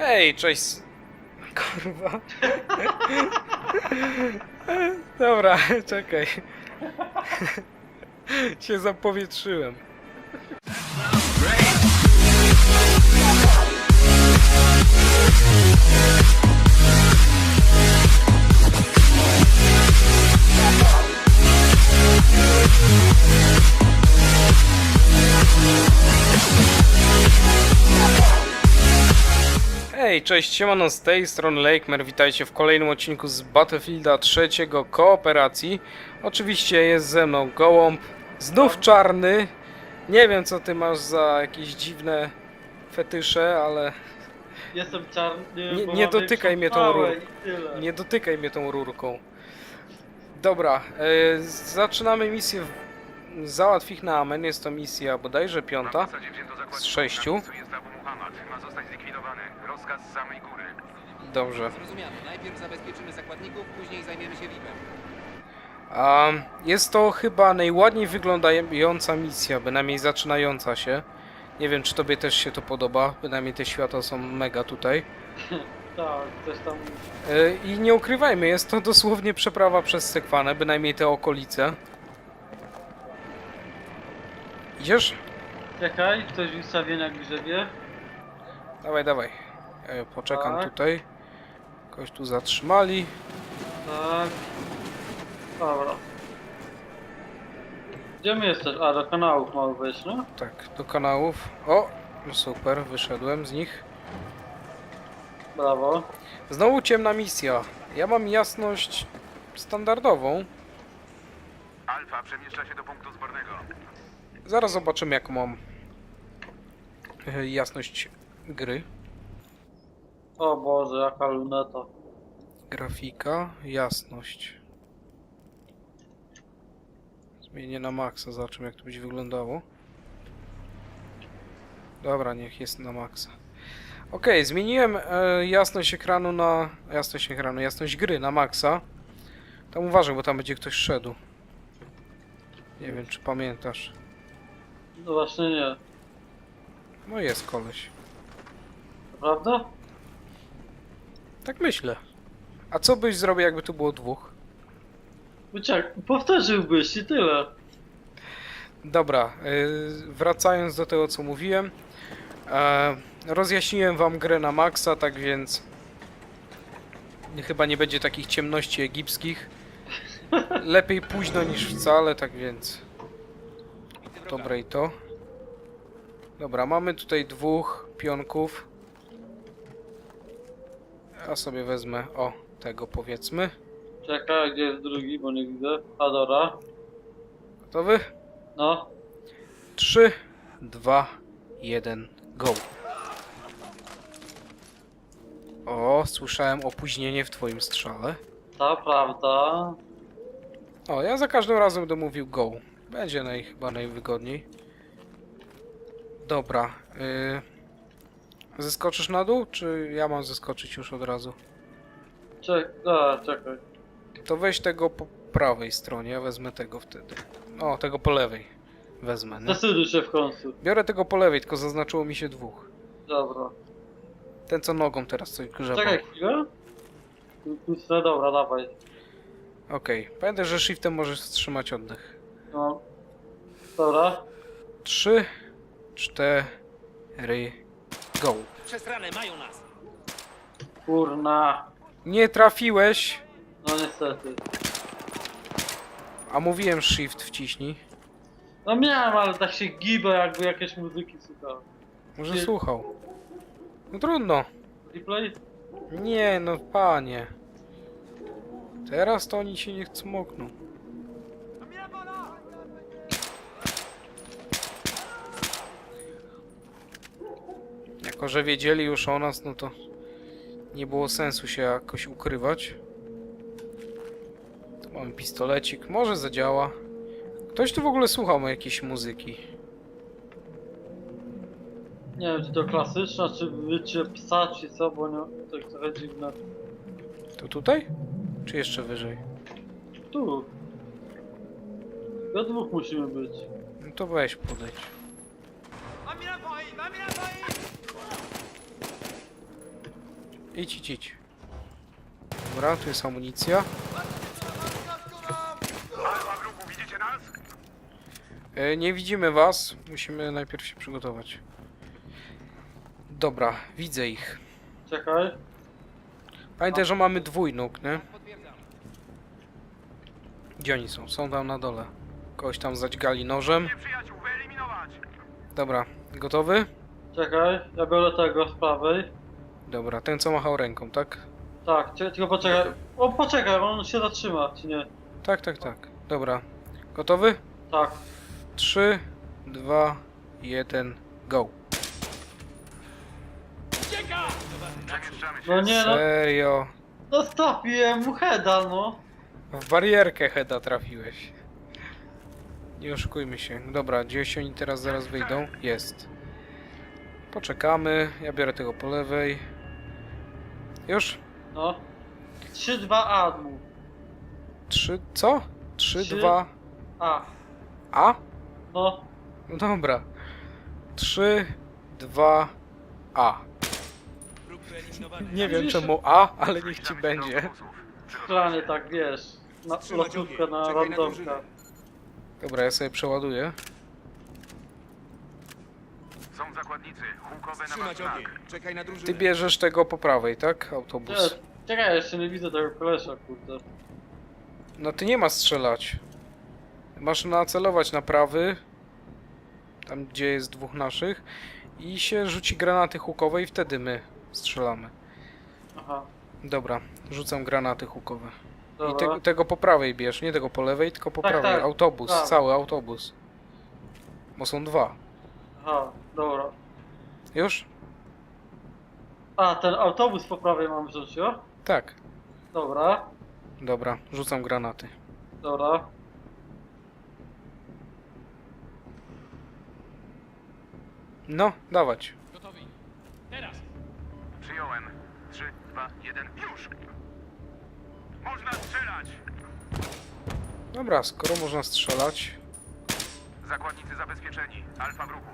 Hej, cześć. Kurwa. Dobra, czekaj. Się zapowietrzyłem. Hej, cześć, siemano z tej strony Lakemer, witajcie w kolejnym odcinku z Battlefielda trzeciego Kooperacji. Oczywiście jest ze mną Gołąb, znów czarny. Nie wiem co ty masz za jakieś dziwne fetysze, ale Jestem czarny. Nie- bo nie mam dotykaj mnie tą pałę rurą. i tyle. nie dotykaj mnie tą rurką. Dobra, e, zaczynamy misję w Załatw na Amen, jest to misja bodajże piąta. Z sześciu. Rozkaz z samej góry. Dobrze. Zrozumiano. Najpierw zabezpieczymy zakładników, później zajmiemy się VIP-em. A jest to chyba najładniej wyglądająca misja, bynajmniej zaczynająca się. Nie wiem, czy tobie też się to podoba, bynajmniej te światła są mega tutaj. Tak, coś tam. E, I nie ukrywajmy, jest to dosłownie przeprawa przez Sekwanę, bynajmniej te okolice. Idziesz? Czekaj, ktoś ustawienia grzebie. Dawaj, dawaj. E, Poczekam Tak. tutaj. Kogoś tu zatrzymali. Tak. Dobra. Gdzie my jesteś? A, do kanałów mamy wejść, no? Tak, do kanałów. O, no super, wyszedłem z nich. Brawo. Znowu ciemna misja. Ja mam jasność standardową. Alfa przemieszcza się do punktu zbornego. Zaraz zobaczymy jaką mam e, jasność gry. O Boże, jaka luneta. Grafika, jasność. Zmienię na maksa, zobaczymy jak to będzie wyglądało. Dobra, niech jest na maksa. Ok, zmieniłem e, jasność ekranu na... jasność ekranu, jasność gry na maksa. Tam uważaj, bo tam będzie ktoś szedł. Nie wiem, czy pamiętasz. No właśnie nie. No jest koleś. Prawda? Tak myślę. A co byś zrobił, jakby tu było dwóch? Uciek, powtórzyłbyś i tyle. Dobra, yy, wracając do tego, co mówiłem. E, rozjaśniłem wam grę na maksa, tak więc chyba nie będzie takich ciemności egipskich. Lepiej późno niż wcale, tak więc dobre i to. Dobra, mamy tutaj dwóch pionków. Ja sobie wezmę, o, tego powiedzmy. Czekaj, gdzie jest drugi, bo nie widzę. Adora. Gotowy? No. 3, 2, 1, go. O, słyszałem opóźnienie w twoim strzale. Ta prawda. O, ja za każdym razem będę mówił go. Będzie naj, chyba najwygodniej. Dobra. Yy, zeskoczysz na dół, czy ja mam zeskoczyć już od razu? Czek, a, czekaj. To weź tego po prawej stronie, ja wezmę tego wtedy. O, tego po lewej. Wezmę, nie? Zdecyduj się w końcu. Biorę tego po lewej, tylko zaznaczyło mi się dwóch. Dobra. Ten co nogą teraz coś grzebał. Czekaj chwilę. No dobra, dawaj. Okej, pamiętaj, że shiftem możesz wstrzymać oddech. No. Dobra. 3, 4, go. Przez ranę mają nas. Kurna. Nie trafiłeś, No niestety. a mówiłem shift wciśnij. No miałem, ale tak się giba jakby jakieś muzyki słuchał. Może Nie. słuchał. No trudno. Replay? Nie, no panie. Teraz to oni się nie cmokną. Jako, że wiedzieli już o nas, no to nie było sensu się jakoś ukrywać. Tu mamy pistolecik, może zadziała. Ktoś tu w ogóle słuchał jakiejś muzyki. Nie wiem czy to klasyczna, czy wycie psa, czy co, bo nie, tak trochę dziwne. To tutaj? Czy jeszcze wyżej? Tu. Do dwóch musimy być. No to weź podejdź. Idź, idź, idź. Dobra, tu jest amunicja. Alfa grupu, widzicie nas? E, nie widzimy was. Musimy najpierw się przygotować. Dobra, widzę ich. Czekaj. Pamiętaj, że mamy dwójnóg, nie? Gdzie oni są? Są tam na dole. Kogoś tam zadźgali nożem. Nieprzyjaciół, wyeliminować! Dobra, gotowy? Czekaj, ja biorę tego z prawej. Dobra, ten co machał ręką, tak? Tak, tylko poczekaj. O, poczekaj, on się zatrzyma, czy nie? Tak, tak, tak. Dobra. Gotowy? Tak. 3, 2, 1, go. No nie no, Serio. no stawiłem mu heada, no. W barierkę Heda trafiłeś. Nie oszukujmy się. Dobra, gdzieś oni teraz zaraz wyjdą? Jest. Poczekamy. Ja biorę tego po lewej. Już? No. 3-2 A mu. 3, co? 3, Trzy. 2, A. A? No. No dobra. 3, 2, A. Nie wiem czemu A, ale niech ci będzie. Szklanie tak, wiesz. Na, ogień, na randomka. Dobra, ja sobie przeładuję. Są zakładnicy, hukowe na Trzymać znak. ogień. Czekaj na drużynę. Ty bierzesz tego po prawej, tak? Autobus. Nie, Czekaj, jeszcze nie widzę tego kolesza, kurde. No ty nie ma strzelać. Masz nacelować na prawy. Tam gdzie jest dwóch naszych. I się rzuci granaty hukowe i wtedy my strzelamy. Aha. Dobra, rzucam granaty hukowe. I Dobra. tego, tego po prawej bierz, nie tego po lewej, tylko po Tak, prawej. tak. Autobus, Tak. cały autobus. Bo są dwa. Aha, dobra. Już? A, ten autobus po prawej mam wziąć, jo? Tak. Dobra, Dobra, rzucam granaty. dobra. No, dawać. Przyjąłem. 3, 2, 1, już! Można strzelać! Dobra, skoro można strzelać. Zakładnicy zabezpieczeni. Alfa grupu.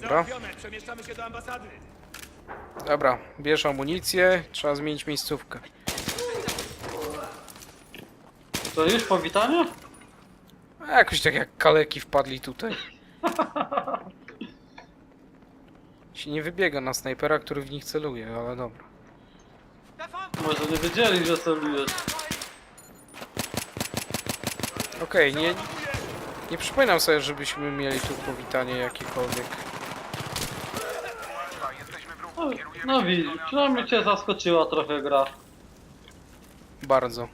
Dobra. Przemieszczamy się do ambasady. Dobra, bierz amunicję, trzeba zmienić miejscówkę. To już powitanie? A jakoś tak jak kaleki wpadli tutaj. Się nie wybiega na snajpera, który w nich celuje, ale dobra. Może nie wiedzieli, że celujesz. Okej, nie, nie przypominam sobie, żebyśmy mieli tu powitanie jakiekolwiek. No, no się widzisz, przynajmniej cię zaskoczyła trochę gra. Bardzo.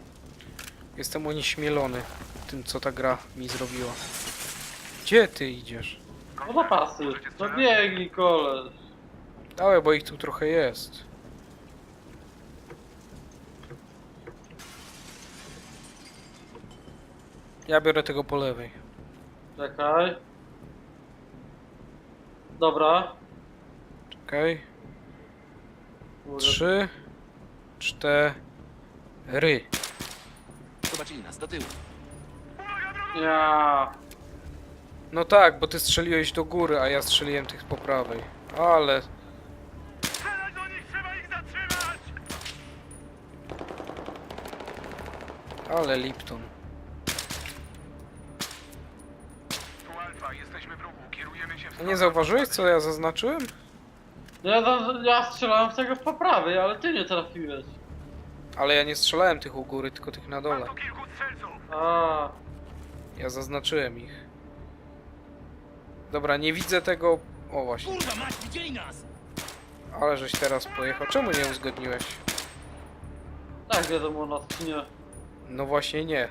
Jestem onieśmielony tym, co ta gra mi zrobiła. Gdzie ty idziesz? No do pasy. No biegnij koleś. Dawaj, bo ich tu trochę jest. Ja biorę tego po lewej. Czekaj. Dobra. Kurde. Trzy, cztery. Zobaczyli nas do tyłu. Ja. No tak, bo ty strzeliłeś do góry, a ja strzeliłem tych po prawej. Ale Strzelać do nich! Trzeba ich zatrzymać! Ale Lipton. Nie zauważyłeś, co ja zaznaczyłem? Ja, za- ja strzelałem z tego po prawej, ale ty nie trafiłeś. Ale ja nie strzelałem tych u góry, tylko tych na dole. A. Ja zaznaczyłem ich. Dobra, nie widzę tego... O właśnie. Kurwa, mać, widzieli nas! Ale żeś teraz pojechał. Czemu nie uzgodniłeś? Tak wiadomo nas, czy nie. No właśnie nie.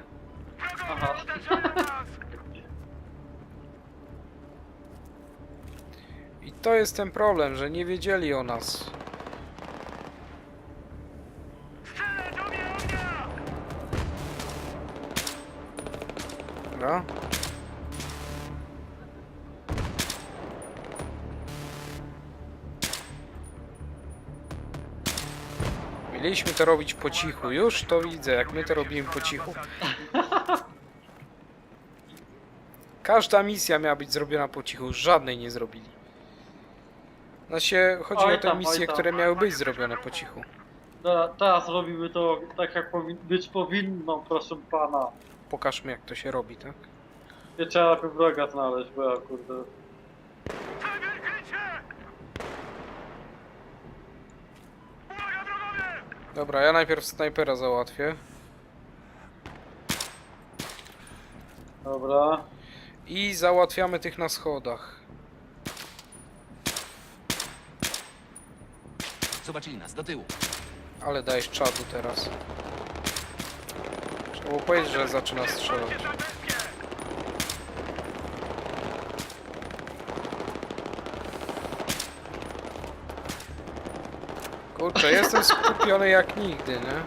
Aha. To jest ten problem, że nie wiedzieli o nas. Dobra. Mieliśmy to robić po cichu. Już to widzę, jak my to robimy po cichu. Każda misja miała być zrobiona po cichu. Żadnej nie zrobili. Znaczy, chodzi Oj o te tam, oj misje, tam. które miały być zrobione po cichu. Teraz, teraz robimy to tak jak powin być powinno, proszę pana. Pokażmy jak to się robi, tak? Nie trzeba najpierw wroga znaleźć, bo ja kurde. Dobra, ja najpierw snajpera załatwię. Dobra. I załatwiamy tych na schodach. Zobaczyli nas, do tyłu. Ale dajesz czadu teraz. Trzeba było powiedzieć, że zaczyna strzelać. Kurczę, jestem skupiony jak nigdy, nie?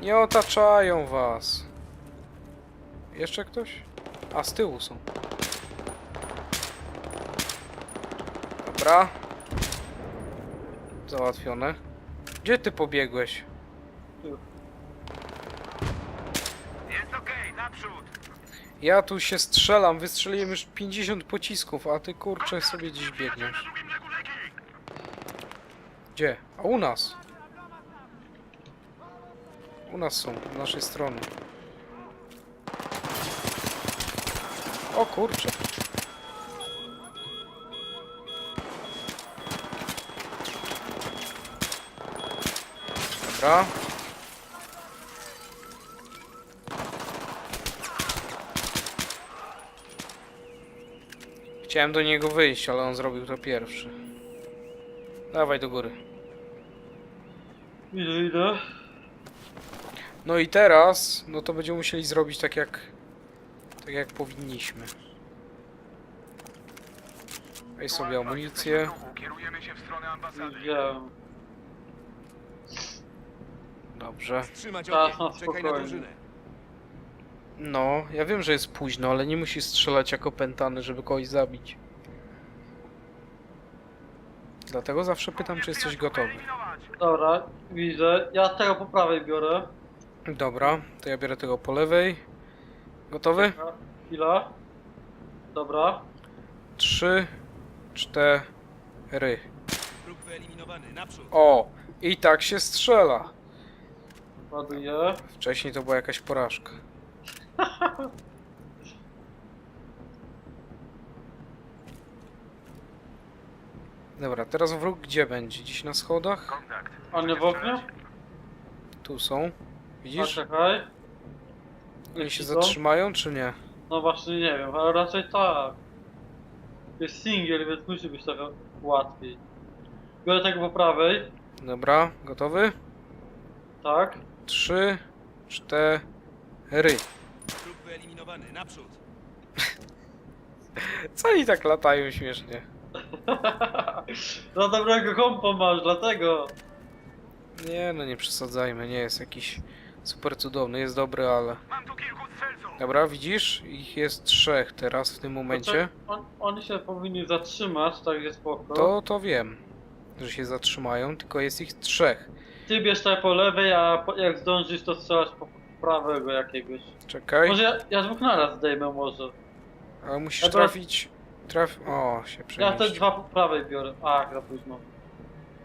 Nie otaczają was. Jeszcze ktoś? A, z tyłu są. Dobra. Załatwione. Gdzie ty pobiegłeś? Jest okej, naprzód! Ja tu się strzelam, wystrzeliłem już 50 pocisków, a ty kurczę sobie gdzieś Na biegniesz. Gdzie? A u nas. U nas są, z naszej strony. O kurczę. Dobra. Chciałem do niego wyjść, ale on zrobił to pierwszy. Dawaj do góry. Idę, idę. No i teraz, no to będziemy musieli zrobić tak jak, tak jak powinniśmy. Weź sobie amunicję. Kierujemy się w stronę ambasady. Dobrze. Trzymać ogień, na czekaj na spokojnie. drużynę. No, ja wiem, że jest późno, ale nie musisz strzelać jako pętany, żeby kogoś zabić. Dlatego zawsze pytam, czy jesteś gotowy. Dobra, widzę. Ja tego po prawej biorę. Dobra, to ja biorę tego po lewej. Gotowy? Chwila. Dobra. Trzy, cztery. Wróg wyeliminowany, naprzód. O! I tak się strzela. Ładuję. Wcześniej to była jakaś porażka. Dobra, teraz wróg gdzie będzie? Dziś na schodach? Kontakt. A nie w oknie? Tu są. A Widzisz? czekaj. Oni się zatrzymają, czy nie? No właśnie nie wiem, ale raczej tak. Jest singiel, więc musi być trochę łatwiej. Biorę tego po prawej. Dobra, gotowy? Tak. Trzy, cztery. Wróg wyeliminowany, naprzód. Co oni tak latają śmiesznie? Za dobrego kompo masz, dlatego. Nie, no nie przesadzajmy, nie jest jakiś super cudowny, jest dobry, ale... Mam tu kilku strzelców. Dobra, widzisz? Ich jest trzech teraz w tym momencie. On, oni się powinni zatrzymać, tak jest spoko. To, to wiem, że się zatrzymają, tylko jest ich trzech. Ty bierz tutaj po lewej, a po, jak zdążysz to strzelać po prawego jakiegoś. Czekaj, Może ja, ja dwóch naraz zdejmę może. ale musisz Ja teraz- trafić... Traf... O, się Ja te przemieścił. dwa po prawej biorę. A, za późno.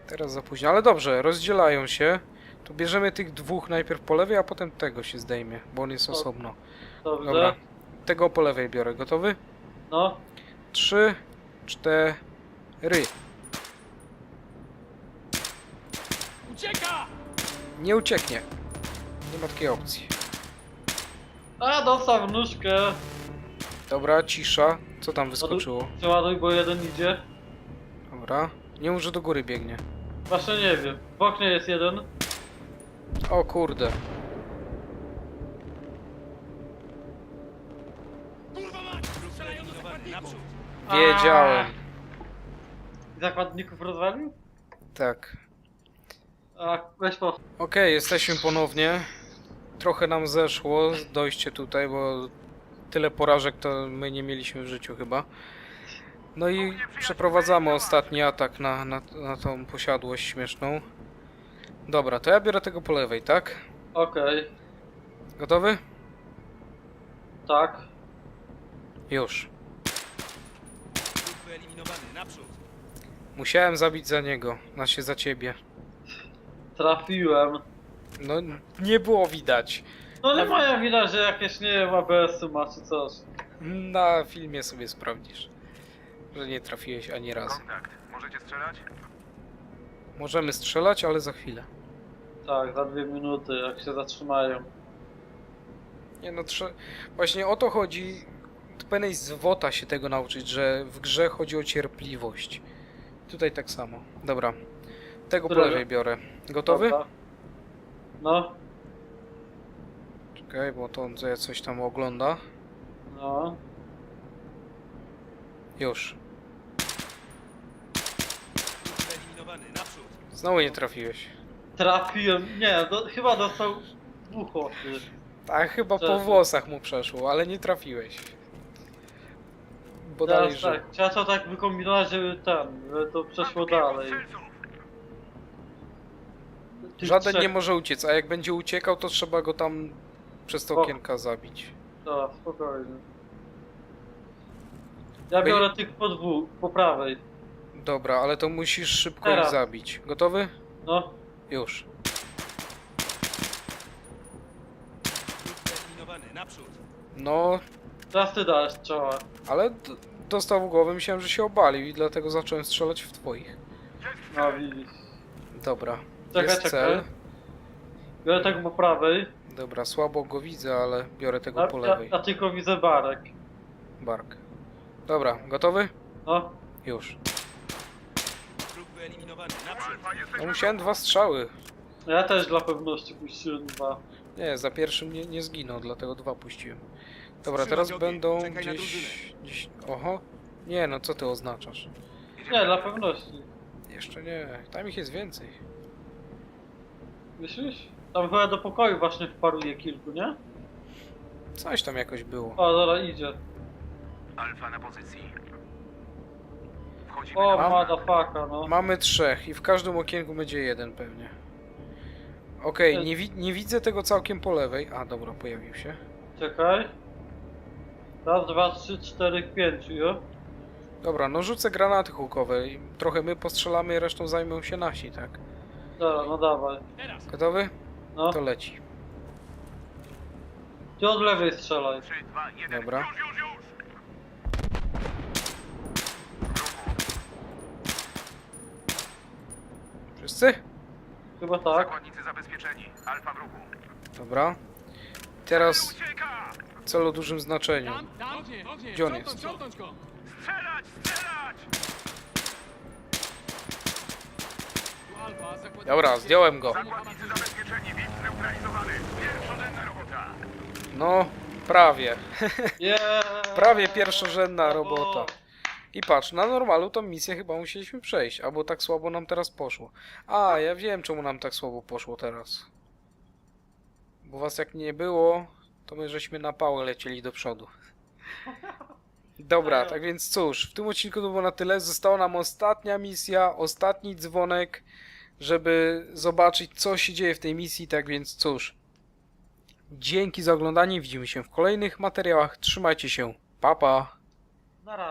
Teraz za późno, ale dobrze, rozdzielają się. To bierzemy tych dwóch najpierw po lewej, a potem tego się zdejmie, bo on jest O. osobno. Dobrze. Dobra, tego po lewej biorę, gotowy? No. Trzy, cztery. Ucieka! Nie ucieknie. Nie ma takiej opcji. A, dostał w nóżkę. Dobra, cisza. Co tam wyskoczyło? Przeładuj, bo jeden idzie. Dobra. Nie mów, że do góry biegnie. Właśnie nie wiem. W oknie jest jeden. O kurde. Kurwa mać! Wróg wyeliminowany, naprzód. Wiedziałem. Zakładników rozwalił? Tak. A, weź po. Okej, jesteśmy ponownie. Trochę nam zeszło dojście tutaj, bo tyle porażek to my nie mieliśmy w życiu chyba. No i przeprowadzamy ostatni atak na, na, na tą posiadłość śmieszną. Dobra, to ja biorę tego po lewej, tak? Okej. Gotowy? Tak. Już. Wyeliminowany, naprzód. Musiałem zabić za niego, znaczy za ciebie. Trafiłem. No, nie było widać. No nie moja wina, że jakieś, nie wiem, ABS-y ma czy coś. Na filmie sobie sprawdzisz, że nie trafiłeś ani razu. Kontakt. Możecie strzelać? Możemy strzelać, ale za chwilę. Tak, za dwie minuty, jak się zatrzymają. Nie no, trze... właśnie o to chodzi. Powinieneś z WOTA się tego nauczyć, że w grze chodzi o cierpliwość. Tutaj tak samo. Dobra. Tego po Którego? lewej biorę. Gotowy? Dobra. No, Czekaj, bo to on coś tam ogląda. no. Już. Naprzód. Znowu nie trafiłeś. Trafiłem, nie, do, chyba dostał dwóch oczy. Tak, chyba po włosach mu przeszło, ale nie trafiłeś. Bo dalej Teraz żył. tak, trzeba to tak wykombinować, żeby ten, żeby to przeszło dalej. Tych Żaden trzech- nie może uciec, a jak będzie uciekał, to trzeba go tam przez te O. okienka zabić. Dobra, spokojnie. Ja Wy- biorę tych po dwóch, po prawej. Dobra, ale to musisz szybko ich Teraz. zabić. Gotowy? No, Już. Naprzód. No, teraz ty dałeś strzała. ale d- dostał w głowę, myślałem, że się obalił i dlatego zacząłem strzelać w twoich. No widzisz. Dobra, Czekaj, jest czekaj. cel. Biorę tego po prawej, Dobra, słabo go widzę, ale biorę tego a, po lewej. ja tylko widzę barek. Bark. Dobra, gotowy? No, Już. No musiałem dwa strzały. ja też dla pewności puściłem dwa. Nie, za pierwszym nie, nie zginął, dlatego dwa puściłem. Dobra, teraz będą Czekaj na gdzieś, gdzieś... Oho. Nie, no co ty oznaczasz? Nie, dla pewności. Jeszcze nie, tam ich jest więcej. Myślisz? Tam chyba do pokoju właśnie wparuje kilku, nie? Coś tam jakoś było. O, zaraz idzie. Alfa na pozycji. Wchodzimy O, na motherfucker, no. Mamy trzech i w każdym okienku będzie jeden pewnie. Okej, nie, wi nie widzę tego całkiem po lewej. A, dobra, pojawił się. Czekaj. Raz, dwa, trzy, cztery, pięć, jo? Dobra, no rzucę granaty hukowe i trochę my postrzelamy, resztą zajmą się nasi, tak? Dobra, no dawaj. Gotowy? No, To leci. ty od lewej strzelaj. 3, 2, 1. Dobra. Już, już, już! Wszyscy? Chyba tak. Zakładnicy zabezpieczeni. Alfa w ruchu. Dobra. Teraz Ucieka! cel o dużym znaczeniu. Gdzie on jest? Strzelać, strzelać! Dobra, zdjąłem go. Zakładnicy zabezpieczeni. Widz zneutralizowany. Pierwszorzędna robota. No, prawie. Yeah! Prawie pierwszorzędna robota. I patrz, na normalu tą misję chyba musieliśmy przejść, albo tak słabo nam teraz poszło. A, ja wiem czemu nam tak słabo poszło teraz. Bo was jak nie było, to my żeśmy na pałę lecieli do przodu. Dobra, tak więc cóż, w tym odcinku to było na tyle. Została nam ostatnia misja, ostatni dzwonek, żeby zobaczyć co się dzieje w tej misji, tak więc cóż. Dzięki za oglądanie, widzimy się w kolejnych materiałach. Trzymajcie się, pa pa! Na razie.